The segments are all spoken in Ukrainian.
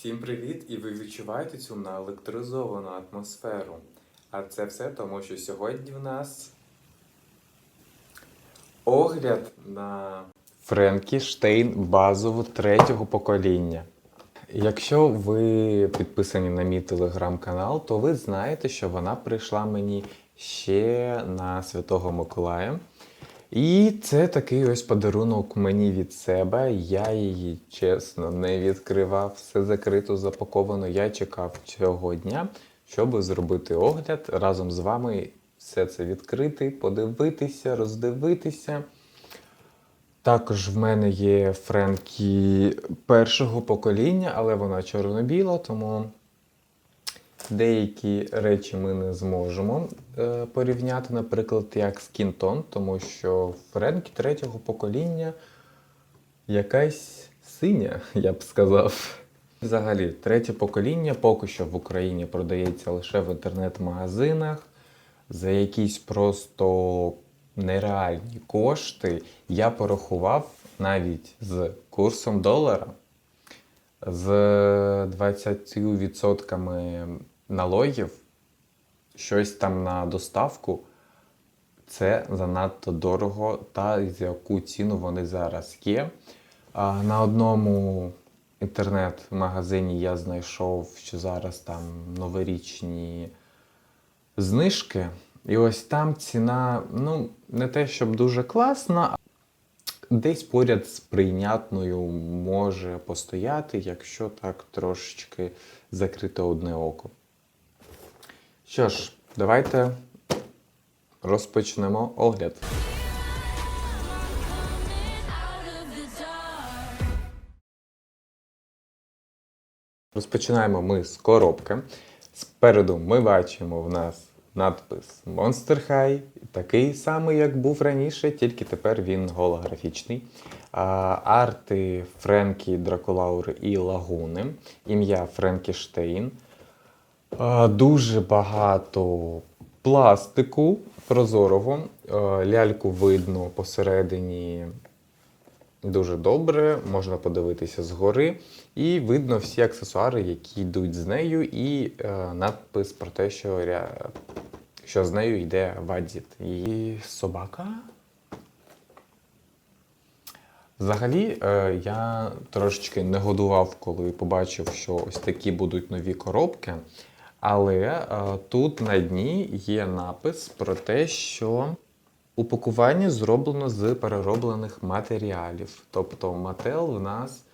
Всім привіт! І ви відчуваєте цю наелектризовану атмосферу. А це все тому, що сьогодні в нас огляд на Френкі Штейн базову третього покоління. Якщо ви підписані на мій телеграм-канал, то ви знаєте, що вона прийшла мені ще на Святого Миколая. І це такий ось подарунок мені від себе. Я її чесно не відкривав, все закрито, запаковано. Я чекав цього дня, щоб зробити огляд разом з вами все це відкрити, подивитися, роздивитися. Також в мене є Френкі першого покоління, але вона чорно-біла, тому деякі речі ми не зможемо е, порівняти, наприклад, як Скінтон, тому що Френкі третього покоління якась синя, я б сказав. Взагалі, третє покоління поки що в Україні продається лише в інтернет-магазинах за якісь просто нереальні кошти. Я порахував навіть з курсом долара з 20% налогів, щось там на доставку. Це занадто дорого, та з яку ціну вони зараз є. А на одному інтернет-магазині я знайшов, що зараз там новорічні знижки. І ось там ціна, ну, не те, щоб дуже класна, а десь поряд з прийнятною може постояти, якщо так трошечки закрити одне око. Що ж, давайте розпочнемо огляд. Розпочинаємо ми з коробки. Спереду ми бачимо в нас надпис Monster High, такий самий, як був раніше, тільки тепер він голографічний. А, арти Френкі Дракулаури і Лагуни, ім'я Френкі Штейн. Дуже багато пластику прозорого. Ляльку видно посередині дуже добре, можна подивитися згори. І видно всі аксесуари, які йдуть з нею, і е, надпис про те, що, що з нею йде Вадзіт. І собака. Взагалі, е, я трошечки не годував, коли побачив, що ось такі будуть нові коробки. Але е, тут на дні є напис про те, що упакування зроблено з перероблених матеріалів. Тобто Мател в нас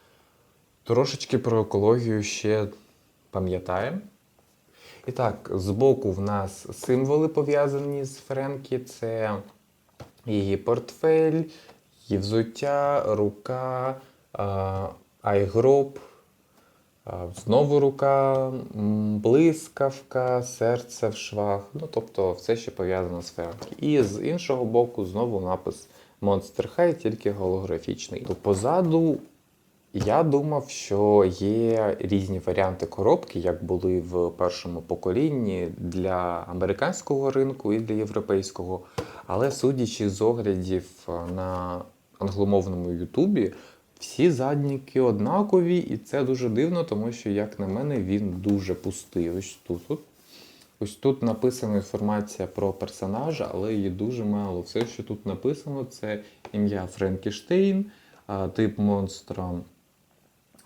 трошечки про екологію ще пам'ятає. І так, збоку в нас символи пов'язані з Френкі. Це її портфель, її взуття, рука, айгроб, а, знову рука, блискавка, серце в швах. Ну, тобто все, що пов'язано з Френкі. І з іншого боку знову напис Monster High, тільки голографічний. То позаду я думав, що є різні варіанти коробки, як були в першому поколінні для американського ринку і для європейського. Але судячи з оглядів на англомовному Ютубі, всі задніки однакові, і це дуже дивно, тому що, як на мене, він дуже пустий. Ось тут. Ось тут написана інформація про персонажа, але її дуже мало. Все, що тут написано, це ім'я Френкіштейн, тип монстра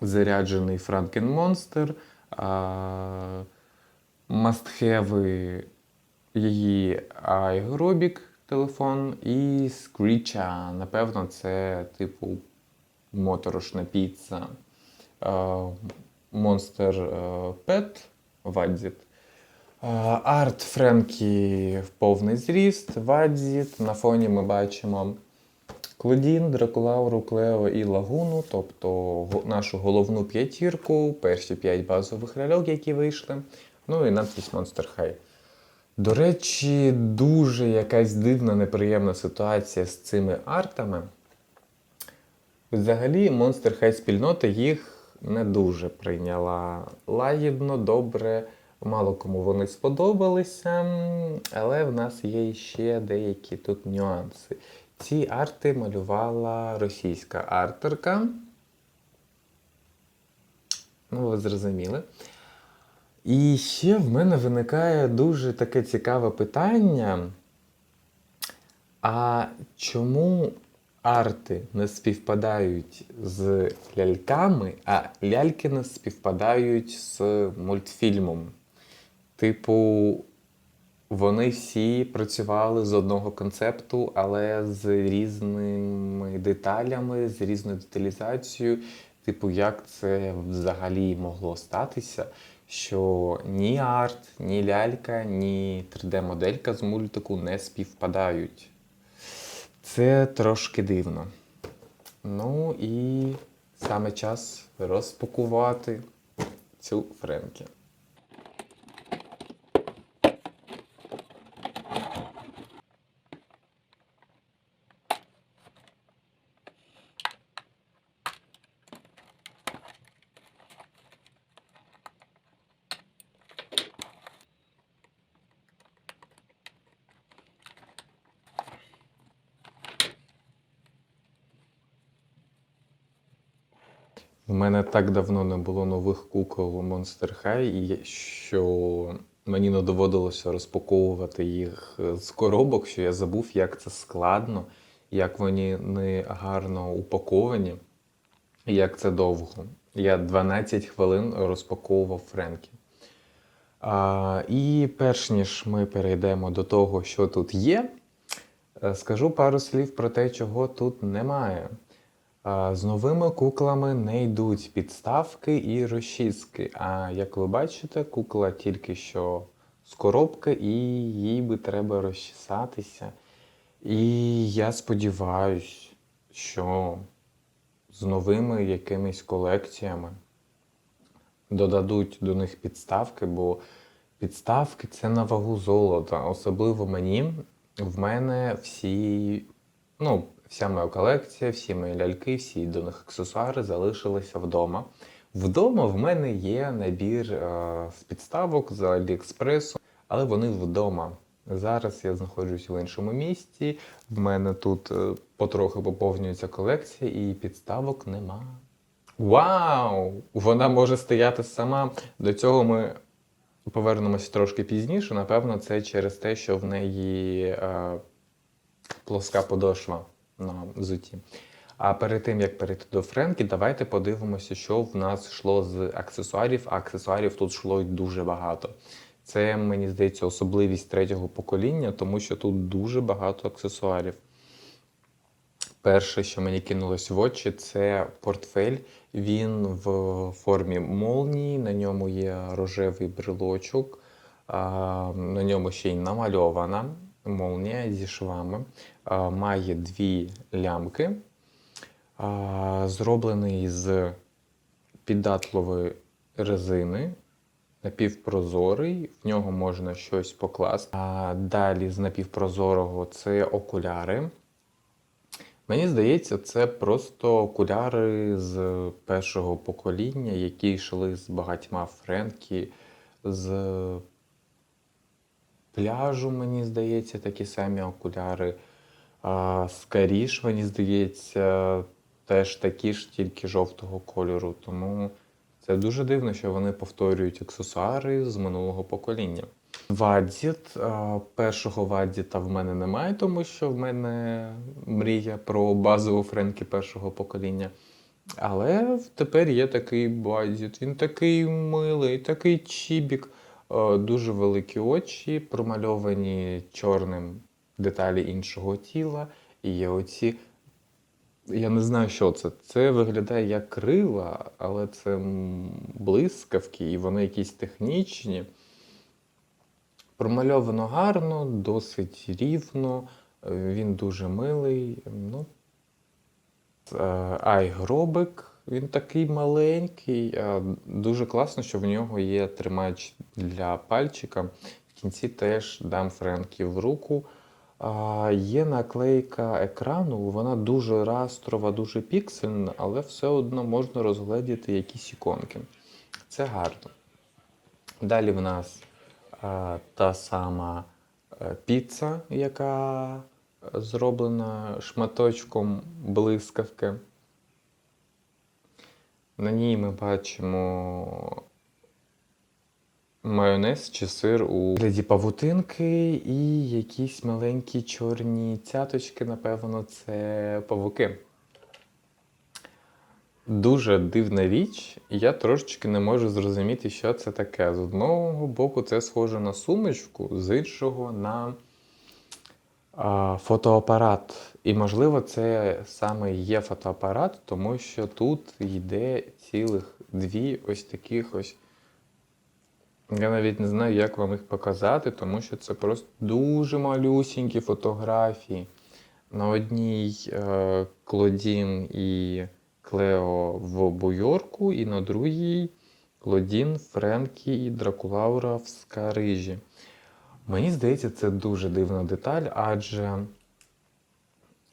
заряджений Франкенмонстер, мастхеви її айгробік телефон і Скріча. Напевно, це типу моторошна піца. Монстер Пет Вадзіт. Е, Арт Френкі в повний зріст, Вадзіт. На фоні ми бачимо Клодін, Дракулауру, Клео і Лагуну, тобто нашу головну п'ятірку, перші п'ять базових ляльок, які вийшли. Ну і надпись Monster High. До речі, дуже якась дивна, неприємна ситуація з цими артами. Взагалі, Monster High спільнота їх не дуже прийняла лагідно, добре. Мало кому вони сподобалися, але в нас є ще деякі тут нюанси. Ці арти малювала російська артерка. Ну, ви зрозуміли. І ще в мене виникає дуже таке цікаве питання. А чому арти не співпадають з ляльками, а ляльки не співпадають з мультфільмом? Типу, вони всі працювали з одного концепту, але з різними деталями, з різною деталізацією. Типу, як це взагалі могло статися, що ні арт, ні лялька, ні 3D-моделька з мультику не співпадають. Це трошки дивно. Ну і саме час розпакувати цю Френкі. Мене так давно не було нових кукол у Monster High, що мені не доводилося розпаковувати їх з коробок, що я забув, як це складно, як вони не гарно упаковані, як це довго. Я 12 хвилин розпаковував Френкі. А, і перш ніж ми перейдемо до того, що тут є, е, скажу пару слів про те, чого тут немає. З новими куклами не йдуть підставки і розчіски. А як ви бачите, кукла тільки що з коробки, і їй би треба розчесатися. І я сподіваюся, що з новими якимись колекціями додадуть до них підставки, бо підставки це на вагу золота. Особливо мені. В мене всі, ну, вся моя колекція, всі мої ляльки, всі до них аксесуари залишилися вдома. Вдома в мене є набір е, з підставок з Аліекспресу, але вони вдома. Зараз я знаходжусь в іншому місті. В мене тут е, потрохи поповнюється колекція, і підставок нема. Вау! Вона може стояти сама. До цього ми повернемося трошки пізніше. Напевно, це через те, що в неї е, плоска подошва на взуті. А перед тим як перейти до Френкі, давайте подивимося, що в нас йшло з аксесуарів. А аксесуарів тут йшло дуже багато. Це, мені здається, особливість третього покоління, тому що тут дуже багато аксесуарів. Перше, що мені кинулось в очі, це портфель. Він в формі молнії, на ньому є рожевий брелочок, на ньому ще й намальована молнія зі швами. Має дві лямки, зроблений з піддатливої резини, напівпрозорий, в нього можна щось покласти. А далі з напівпрозорого це окуляри. Мені здається, це просто окуляри з першого покоління, які йшли з багатьма Френкі, з пляжу, мені здається, такі самі окуляри. А, з Каріш, мені здається, теж такі ж, тільки жовтого кольору. Тому це дуже дивно, що вони повторюють аксесуари з минулого покоління. Вадзіт. Першого вадзіта в мене немає, тому що в мене мрія про базову френкі першого покоління. Але тепер є такий бадзіт. Він такий милий, такий чібік, дуже великі очі, промальовані чорним деталі іншого тіла. І є оці. Я не знаю, що це. Це виглядає як крила, але це блискавки, і вони якісь технічні. Промальовано гарно, досить рівно, е, він дуже милий. Ну, е, Айгробик, він такий маленький. Дуже класно, що в нього є тримач для пальчика. В кінці теж дам Френкі в руку. Є наклейка екрану, вона дуже растрова, дуже піксельна, але все одно можна розгледіти якісь іконки. Це гарно. Далі в нас та сама е, піца, яка зроблена шматочком блискавки. На ній ми бачимо майонез чи сир у вигляді павутинки і якісь маленькі чорні цяточки, напевно, це павуки. Дуже дивна річ, я трошечки не можу зрозуміти, що це таке. З одного боку, це схоже на сумочку, з іншого на фотоапарат. І, можливо, це саме є фотоапарат, тому що тут йде цілих дві ось таких ось. Я навіть не знаю, як вам їх показати, тому що це просто дуже малюсінькі фотографії. На одній е, Клодін і Клео в Буйорку, і на другій Клодін, Френкі і Дракулаура в Скарижі. Мені здається, це дуже дивна деталь, адже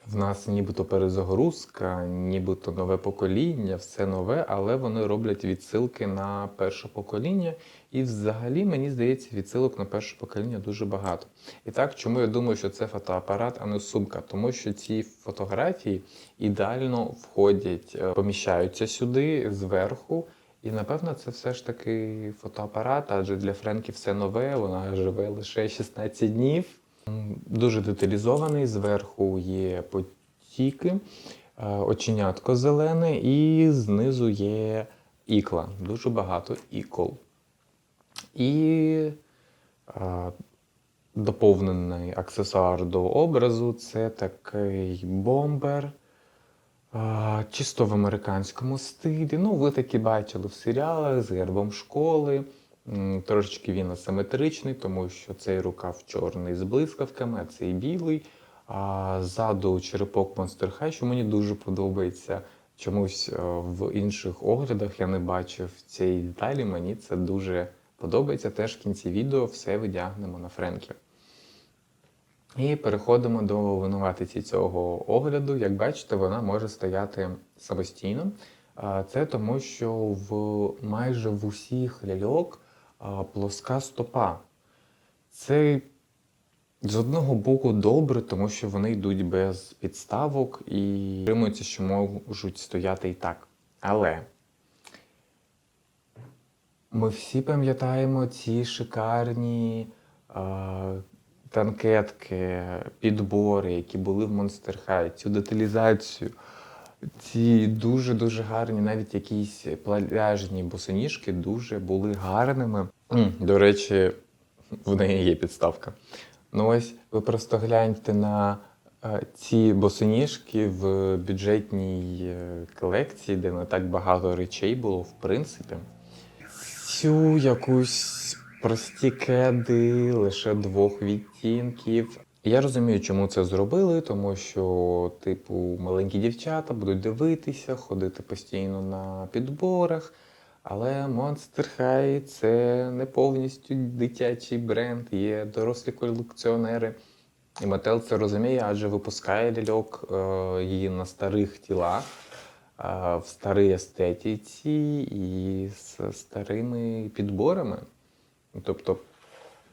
в нас нібито перезагрузка, нібито нове покоління, все нове, але вони роблять відсилки на перше покоління. І взагалі, мені здається, відсилок на перше покоління дуже багато. І так, чому я думаю, що це фотоапарат, а не сумка? Тому що ці фотографії ідеально входять, е, поміщаються сюди зверху. І напевно це все ж таки фотоапарат, адже для Френкі все нове, вона живе лише 16 днів. Дуже деталізований, зверху є потіки, е, оченятко зелене, і знизу є ікла. Дуже багато ікол. І е, доповнений аксесуар до образу це такий бомбер. Чисто в американському стилі. Ну, ви такі бачили в серіалах з гербом школи. Трошечки він асиметричний, тому що цей рукав чорний з блискавками, а цей білий. А ззаду черепок Monster High, що мені дуже подобається. Чомусь е, в інших оглядах я не бачив цієї деталі. Мені це дуже подобається. Теж в кінці відео все видягнемо на Френкі. І переходимо до винуватиці цього огляду. Як бачите, вона може стояти самостійно. Це тому, що в майже в усіх ляльок плоска стопа. Це з одного боку добре, тому що вони йдуть без підставок і тримуються, що можуть стояти і так. Але ми всі пам'ятаємо ці шикарні танкетки, підбори, які були в Monster High, цю деталізацію, ці дуже-дуже гарні, навіть якісь пляжні босоніжки дуже були гарними. До речі, в неї є підставка. Ну ось ви просто гляньте на е, ці босоніжки в бюджетній е, колекції, де не так багато речей було, в принципі. Цю якусь прості кеди лише двох відтінків. Я розумію, чому це зробили, тому що, типу, маленькі дівчата будуть дивитися, ходити постійно на підборах. Але Monster High це не повністю дитячий бренд, є дорослі колекціонери. І Mattel це розуміє, адже випускає ляльок е, її на старих тілах, е, в старій естетиці і з старими підборами. Тобто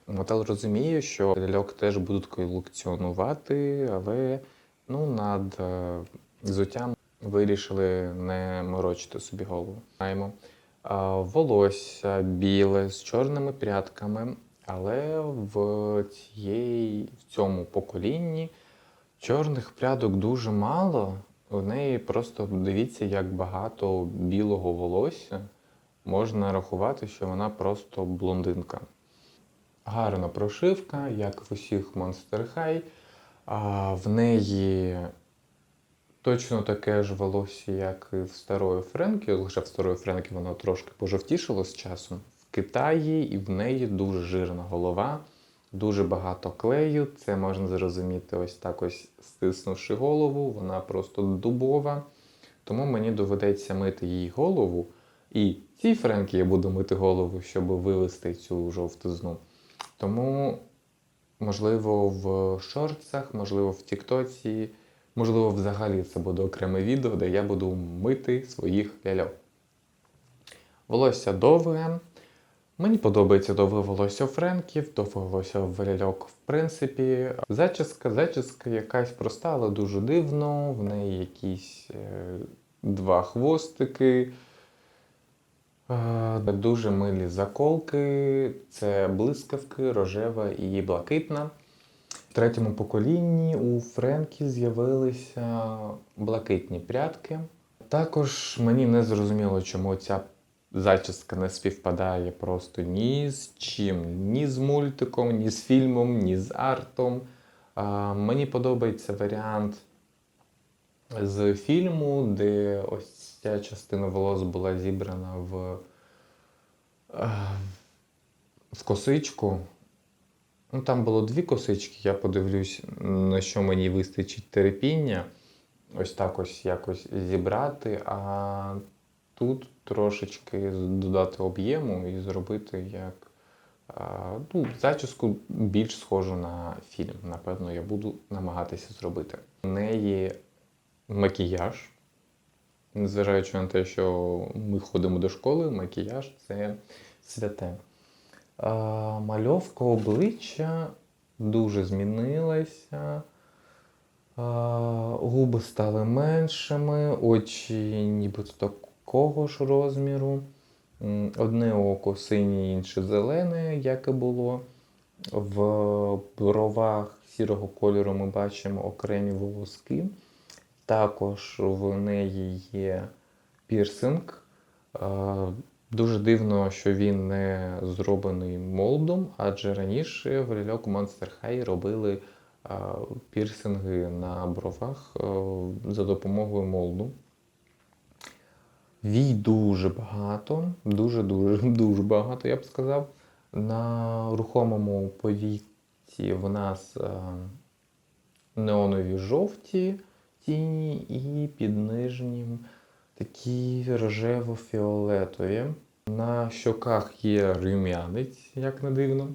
Мотел розуміє, що ляльок теж будуть колекціонувати, але ну, над е, взуттям вирішили не морочити собі голову. Маємо е, волосся біле з чорними прядками, але в, цієї, в цьому поколінні чорних прядок дуже мало. У неї просто дивіться, як багато білого волосся. Можна рахувати, що вона просто блондинка. Гарна прошивка, як в усіх Monster High. А, в неї точно таке ж волосся, як і в старої Френкі, лише в старої Френкі воно трошки пожовтішало з часом. В Китаї і в неї дуже жирна голова, дуже багато клею. Це можна зрозуміти ось так ось стиснувши голову, вона просто дубова. Тому мені доведеться мити їй голову. І цій Френкі я буду мити голову, щоб вивести цю жовтизну. Тому, можливо, в шортсах, можливо, в Тіктоці, можливо, взагалі це буде окреме відео, де я буду мити своїх ляльок. Волосся довге. Мені подобається довге волосся френків, довге волосся в ляльок, в принципі. Зачіска, зачіска якась проста, але дуже дивно. В неї якісь е, два хвостики. Е, Дуже милі заколки, це блискавки, рожева і блакитна. В третьому поколінні у Френкі з'явилися блакитні прядки. Також мені не зрозуміло, чому ця зачіска не співпадає просто ні з чим, ні з мультиком, ні з фільмом, ні з артом. Мені подобається варіант з фільму, де ось ця частина волос була зібрана в, е, в косичку. Ну, там було дві косички, я подивлюсь, на що мені вистачить терпіння. Ось так ось якось зібрати, а тут трошечки додати об'єму і зробити як ну, зачіску більш схожу на фільм. Напевно, я буду намагатися зробити. У неї макіяж. Незважаючи на те, що ми ходимо до школи, макіяж це святе. А, мальовка обличчя дуже змінилася. Губи стали меншими, очі нібито такого ж розміру. Одне око синє, інше зелене, як і було. В бровах сірого кольору ми бачимо окремі волоски. Також в неї є пірсинг. Е, Дуже дивно, що він не зроблений молдом, адже раніше в ляльок Monster High робили е, пірсинги на бровах е, за допомогою молду. Вій дуже багато, дуже-дуже дуже багато, я б сказав. На рухомому повіці в нас неонові жовті тіні і під нижнім такі рожево-фіолетові. На щоках є рум'янець, як не дивно.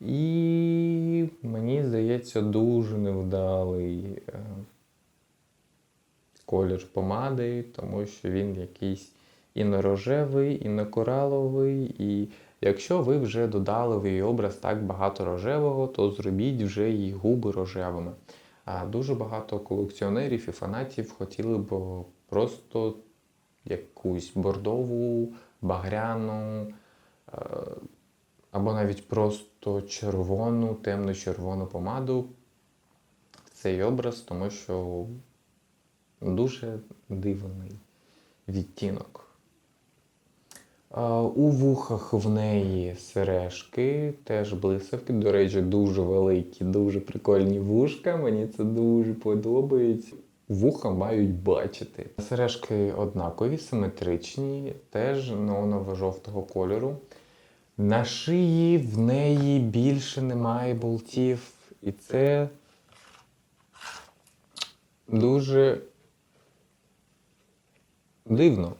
І мені здається, дуже невдалий е, колір помади, тому що він якийсь і не рожевий, і не кораловий. І якщо ви вже додали в її образ так багато рожевого, то зробіть вже її губи рожевими. А дуже багато колекціонерів і фанатів хотіли б просто якусь бордову, багряну, е, або навіть просто червону, темно-червону помаду в цей образ, тому що дуже дивний відтінок. У вухах в неї сережки, теж блискавки. До речі, дуже великі, дуже прикольні вушка. Мені це дуже подобається. Вуха мають бачити. Сережки однакові, симетричні, теж неоново-жовтого кольору. На шиї в неї більше немає болтів. І це дуже дивно.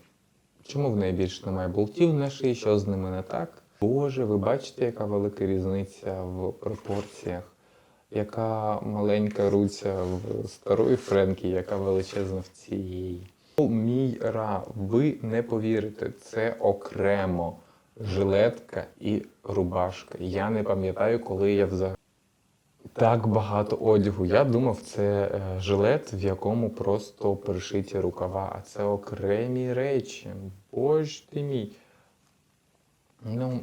Чому в неї більше немає болтів на шиї? Що з ними не так? Боже, ви бачите, яка велика різниця в пропорціях? Яка маленька руця в старої Френкі, яка величезна в цієї. Мій ра, ви не повірите, це окремо жилетка і рубашка. Я не пам'ятаю, коли я взагалі так багато одягу. Я думав, це е, жилет, в якому просто пришиті рукава, а це окремі речі. Боже ти мій. Ну,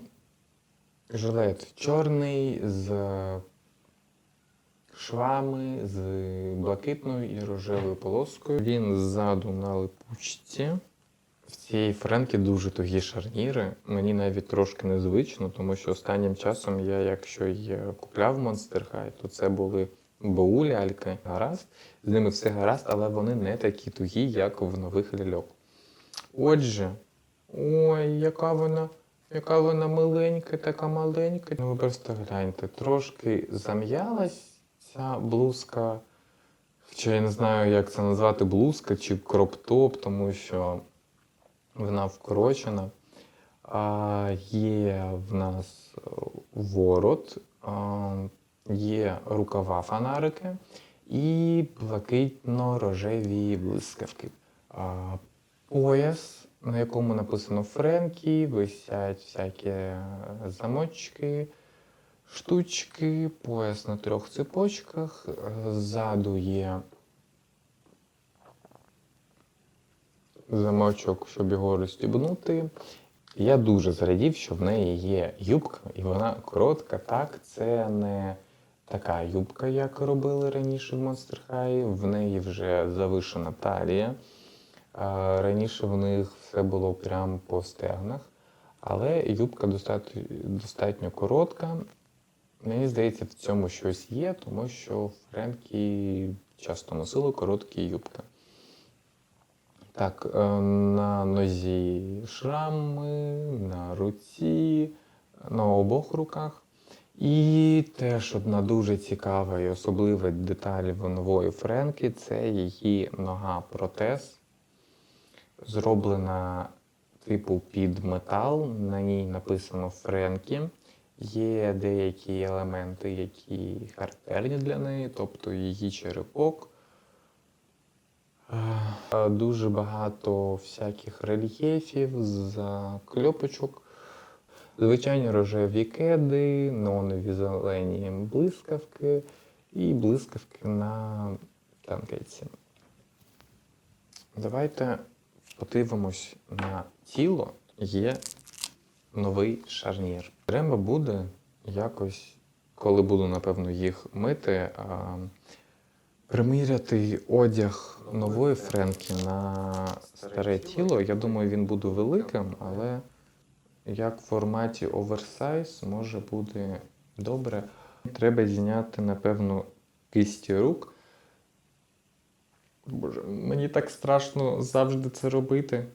жилет чорний з швами, з блакитною і рожевою полоскою. Він ззаду на липучці. В цієї френки дуже тугі шарніри. Мені навіть трошки незвично, тому що останнім часом я, якщо й купляв Monster High, то це були БУ ляльки. Гаразд. З ними все гаразд, але вони не такі тугі, як в нових ляльок. Отже, ой, яка вона, яка вона миленька, така маленька. Ну ви просто гляньте, трошки зам'ялась ця блузка. Хоча я не знаю, як це назвати блузка чи кроп-топ, тому що вона вкорочена. Є в нас е, ворот, є рукава фонарики і блакитно-рожеві блискавки. Пояс, на якому написано Френкі, висять всякі замочки, штучки, пояс на трьох цепочках. Е, Ззаду є замочок, щоб його розстібнути. Я дуже зрадів, що в неї є юбка, і вона коротка. Так, це не така юбка, як робили раніше в Monster High. В неї вже завишена талія. Раніше в них все було прямо по стегнах, але юбка достатньо, достатньо коротка. Мені здається, в цьому щось є, тому що Френкі часто носили короткі юбки. Так, е, на нозі шрами, на руці, на обох руках. І теж одна дуже цікава і особлива деталь нової Френкі це її нога протез. Зроблена типу під метал. На ній написано Френкі. Є деякі елементи, які характерні для неї, тобто її черепок. Е, Дуже багато всяких рельєфів, закльопочок. Звичайні рожеві кеди, неонові зелені блискавки і блискавки на танкетці. Давайте подивимось на тіло. Є новий шарнір. Треба буде якось, коли буду, напевно, їх мити, приміряти одяг нової Френкі на старе тіло. Я думаю, він буде великим, але як в форматі оверсайз може бути добре. Треба зняти, напевно, кисті рук. Боже, мені так страшно завжди це робити.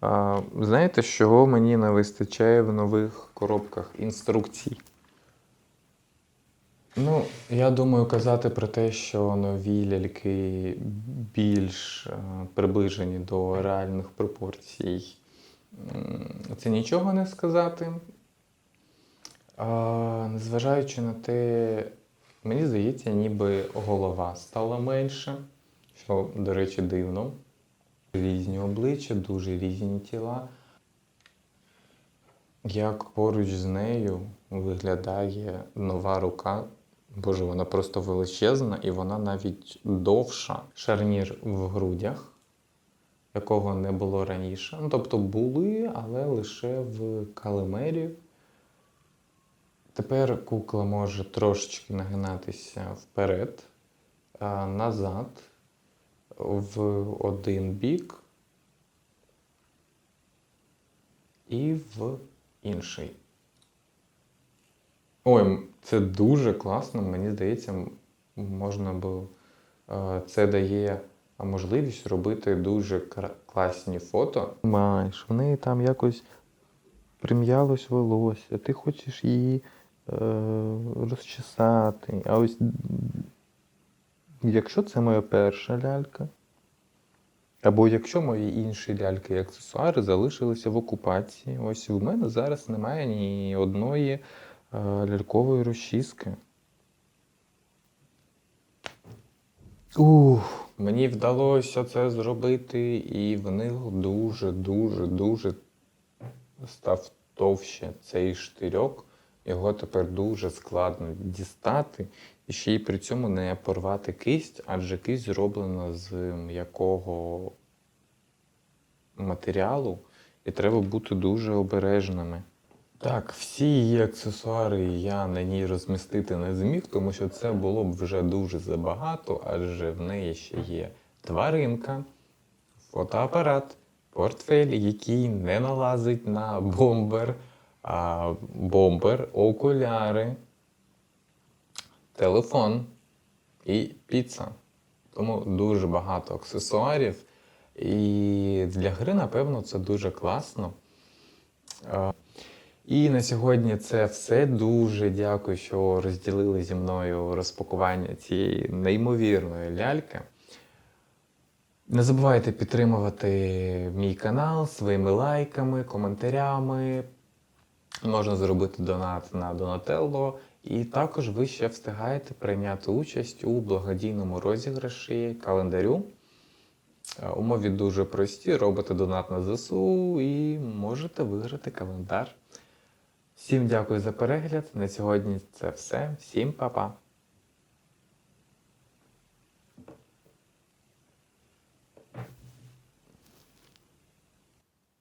А, знаєте, чого мені не вистачає в нових коробках інструкцій? Ну, я думаю, казати про те, що нові ляльки більш е, приближені до реальних пропорцій. Це нічого не сказати. А, незважаючи на те, мені здається, ніби голова стала менше, що, до речі, дивно. Різні обличчя, дуже різні тіла. Як поруч з нею виглядає нова рука. Боже, вона просто величезна і вона навіть довша. Шарнір в грудях, якого не було раніше. Ну, тобто були, але лише в калимері. Тепер кукла може трошечки нагинатися вперед, назад, в один бік і в інший. Ой, це дуже класно. Мені здається, можна було. е, Це дає можливість робити дуже класні фото. Маєш, в неї там якось прим'ялось волосся, ти хочеш її е, розчесати. А ось якщо це моя перша лялька, або якщо мої інші ляльки і аксесуари залишилися в окупації, ось в мене зараз немає ні одної е, лялькової розчіски. Ух, мені вдалося це зробити, і в них дуже, дуже, дуже став товще цей штирьок. Його тепер дуже складно дістати. І ще й при цьому не порвати кисть, адже кисть зроблена з м'якого матеріалу, і треба бути дуже обережними. Так, всі її аксесуари я на ній розмістити не зміг, тому що це було б вже дуже забагато, адже в неї ще є тваринка, фотоапарат, портфель, який не налазить на бомбер, а бомбер, окуляри, телефон і піца. Тому дуже багато аксесуарів. І для гри, напевно, це дуже класно. І на сьогодні це все. Дуже дякую, що розділили зі мною розпакування цієї неймовірної ляльки. Не забувайте підтримувати мій канал своїми лайками, коментарями. Можна зробити донат на Donatello. І також ви ще встигаєте прийняти участь у благодійному розіграші календарю. Е, Умови дуже прості. Робите донат на ЗСУ і можете виграти календар. Всім дякую за перегляд. На сьогодні це все. Всім па-па!